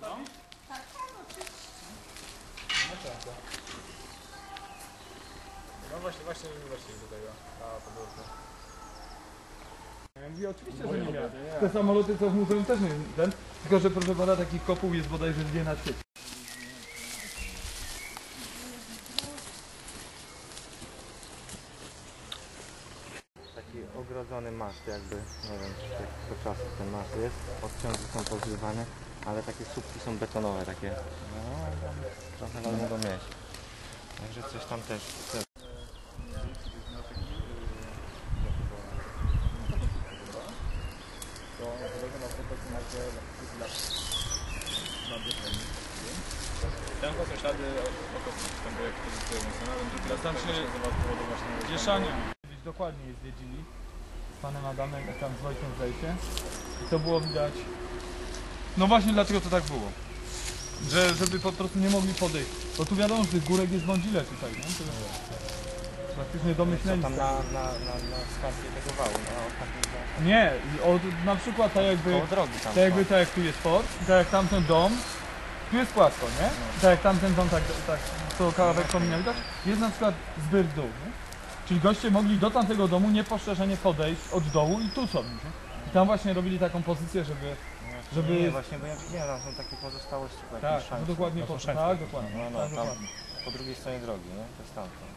No właśnie, właśnie, właśnie do tego, na podwórku. Ja mówię, oczywiście, że nie miałem. Te samoloty co w muzeum też nie ten, tylko że proszę pana takich kopuł jest bodajże dwie na świecie. Taki ogrodzony mast jakby, nie wiem czy to co czasu ten mast jest, odciągi są pozrywane, ale takie słupki są betonowe takie, no tam trochę ładnie go mieć. Także coś tam też, też. Tam są ślady okopów, tam były ekspozycje mocno, ale drugi tam się nazywa z powodu właśnie... Wieszania. Gdzieś dokładnie je zwiedzili z panem Adamem i tam z Wojtkiem Zajcie. I to było widać. No właśnie dlatego to tak było. Że, żeby po prostu nie mogli podejść. Bo tu wiadomo, że tych górek jest wądzile tutaj, nie? To jest praktycznie co domyśleni. tam na, na, na, na skarpie tego wału, na ostatnim za- Nie, od, na przykład tak jakby, koło drogi tam. tak jakby tak jak tu jest port, i tak jak tamten dom, tu jest płasko, nie? I tak jak tamten dom, tak, tak to kawałek powinno widać, jest na przykład zbyt dół, nie? Czyli goście mogli do tamtego domu niepostrzeżenie podejść od dołu i tu są, nie? I tam właśnie robili taką pozycję, żeby, żeby... Nie, właśnie, bo ja widziałem, tam są takie pozostałości po tak, no dokładnie po tak, dokładnie, No, no, tak, tam dokładnie. po drugiej stronie drogi, nie? To jest tamto.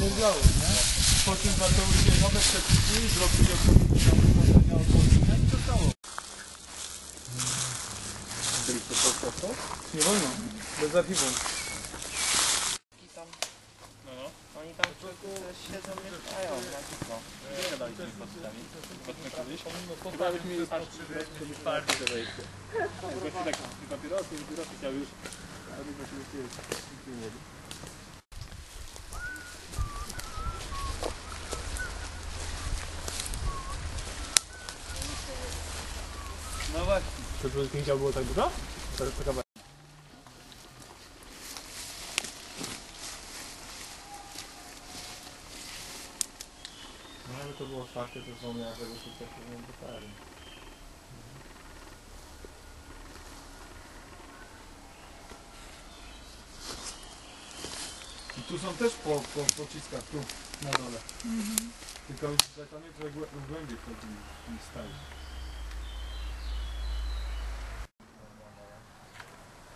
nie działo, nie? Po czym zaczęły się nowe przepisy, zrobili odpowiednie rozporządzenia odpowiednie i to stało. Nie wolno, bez archiwum. No, no. Oni tam siedzą, mieszkają na dziko. Nie gadaliśmy z facetami. Potem kiedyś. Chyba byśmy mieli wsparcie wejście. Gości tak, papierosy, papierosy chciał już. A my właśnie nie mieli. No właśnie. To było nie było tak dużo? Jest taka ale to to są sukcesu nie dotarli. I tu są też po, po pociskach, tu na dole. Tylko już tutaj tam jest trochę głę- głębiej wchodzili niż stali.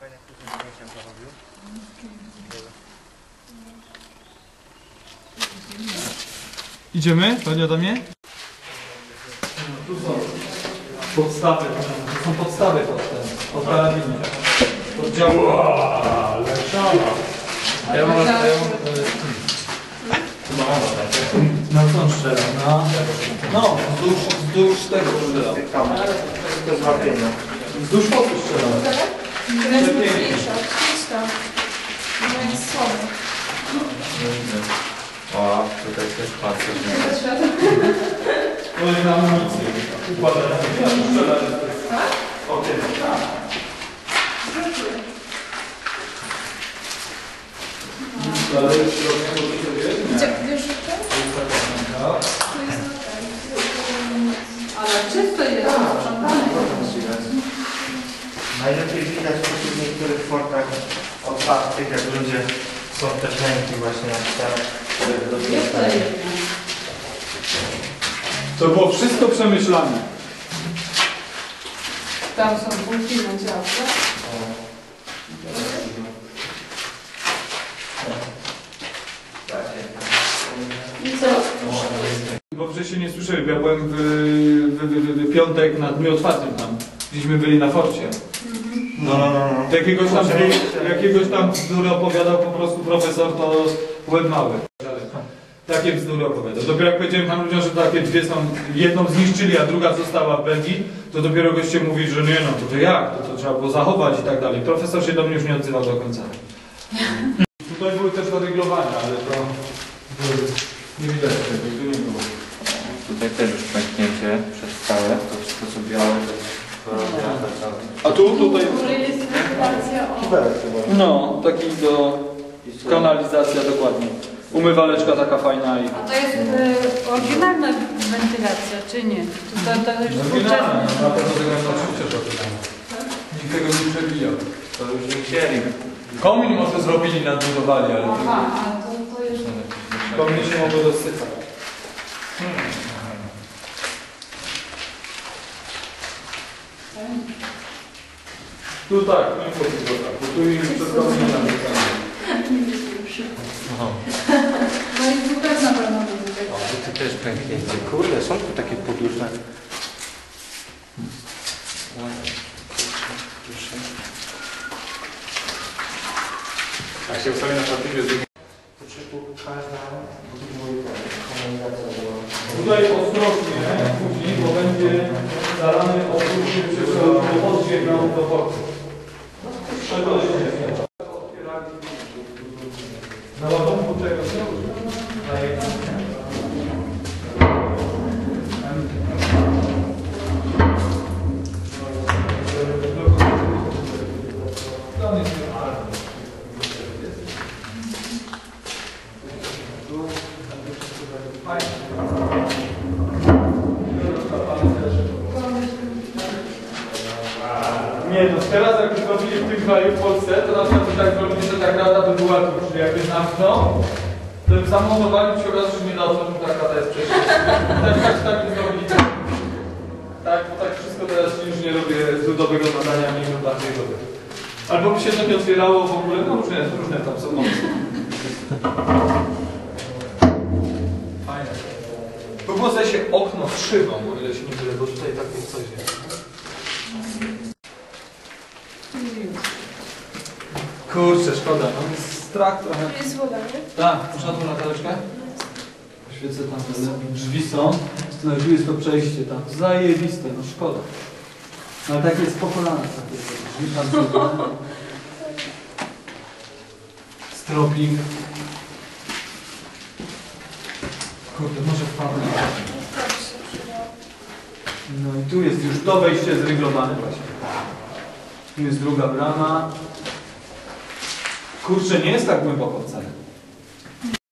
Fajnie, jak tu tym zdjęciem to robił. Idziemy, panie Adamie? Tu są podstawy, to są podstawy pod ten, od karabinu. Od działu. Ja mam, ja mam, na co strzelam? Na, no, wzdłuż, wzdłuż tego strzelam. To złapienie. Wzdłuż mocy strzelam. O, tutaj też patrzę. To jest na amunicję. Układam. Ja tu strzelam. O, tym, tak. Dalej, w środku sobie, nie? Gdzie, wiesz, że to? To jest na ten. Ale czysto jest, sprzątane. Najlepiej widać po tych niektórych fortach otwartych, jak ludzie są te ręki właśnie jak dostają. To było wszystko przemyślane. Tam są bułki na działce. I co? Bo przecież się nie słyszeli, ja byłem w, w, w, w piątek na dniu otwartym tam. Gdzieśmy byli na forcie. No, no, no. no. Jakiegoś tam, jakiegoś tam bzdury opowiadał po prostu profesor, to łeb mały. Takie bzdury opowiadał. Dopiero jak powiedziałem tam ludziom, że takie dwie są, jedną zniszczyli, a druga została w Belgii, to dopiero goście mówi, że nie no, to, to jak, to, to trzeba było zachować i tak dalej. Profesor się do mnie już nie odzywał do końca. Tutaj były też zaryglowania, ale to nie widać tego, tu nie było. Tutaj też już pęknięcie przez skałę, to wszystko co białe, to całe. A tu, tutaj... Jest informacja o... No, taki do... Kanalizacja, dokładnie. Umywaleczka taka fajna i... A to jest y, oryginalna wentylacja, czy nie? To, to, to już Oryginalna, współczesne. na pewno tego oczywiście, że oryginalna. Nikt tego nie przebijał. To już nie chcieli. Komin może zrobili, nadbudowali, ale Aha, a to, to jeszcze... komin się mogło dosycać. Tu tak, tu nie było tylko tak, bo tu już przed No i tu też na pewno będzie. O, tu też pęknięcie. Kurde, są tu takie podłużne. Jak się ustawi na szatliwie, komunikacja była... Tutaj ostrożnie później, bo będzie zalany oprócz przez podziemie do portu. Przegośnie. Jak już robili w tym kraju, w Polsce, to na przykład tak zrobili, że ta krata by była tu, czyli jakby zamknął, to by zamontowali się okazało, że nie da że ta krata jest przecież. Tak, tak, tak by zrobili. Tak, bo tak wszystko teraz już nie robię ludowego nadania, mniej lub bardziej robię. Albo by się to nie otwierało w ogóle, no różne, różne tam są pomysły. Fajne. Zdaje się okno z szybą, o ile się nie mylę, bo tutaj takie coś jest. Kurczę, szkoda, no jest strach trochę. Tu jest woda, nie? Tak, można tu latareczkę? Świecę tam, te drzwi są. Znajduje jest to przejście tam. Zajebiste, no szkoda. No ale takie jest po kolanach takie drzwi tam są. Stropik. Kurde, może wpadnę. No i tu jest już to wejście zryglowane właśnie. Tu jest druga brama. Kurczę, nie jest tak głęboko wcale.